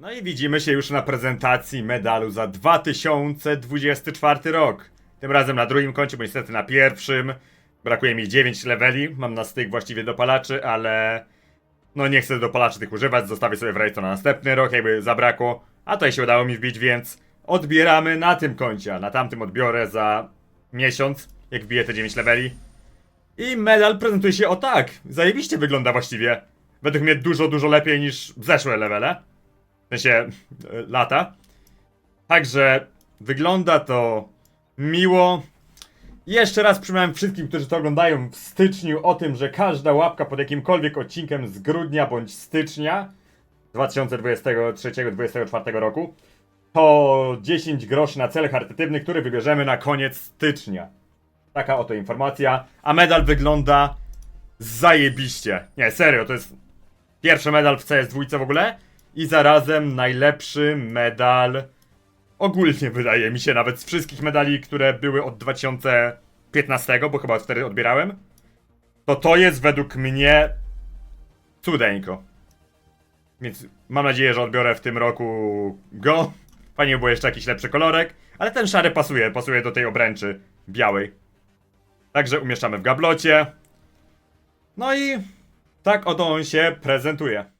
No i widzimy się już na prezentacji medalu za 2024 rok. Tym razem na drugim koncie, bo niestety na pierwszym brakuje mi 9 leveli. Mam na styk właściwie dopalaczy, ale no nie chcę dopalaczy tych używać. Zostawię sobie w rejestru na następny rok, jakby zabrakło. A tutaj się udało mi wbić, więc odbieramy na tym koncie. A na tamtym odbiorę za miesiąc, jak wbiję te 9 leveli. I medal prezentuje się o tak. Zajebiście wygląda właściwie. Według mnie dużo, dużo lepiej niż zeszłe levele. W sensie e, lata. Także wygląda to miło. Jeszcze raz przypomniałem wszystkim, którzy to oglądają w styczniu o tym, że każda łapka pod jakimkolwiek odcinkiem z grudnia bądź stycznia 2023-2024 roku to 10 groszy na cel charytatywny, który wybierzemy na koniec stycznia. Taka oto informacja. A medal wygląda zajebiście. Nie, serio, to jest pierwszy medal w CS2 w ogóle i zarazem najlepszy medal ogólnie wydaje mi się nawet z wszystkich medali, które były od 2015, bo chyba wtedy odbierałem. To to jest według mnie cudeńko. Więc mam nadzieję, że odbiorę w tym roku go. Fajnie by było jeszcze jakiś lepszy kolorek, ale ten szary pasuje, pasuje do tej obręczy białej. Także umieszczamy w gablocie. No i tak oto on się prezentuje.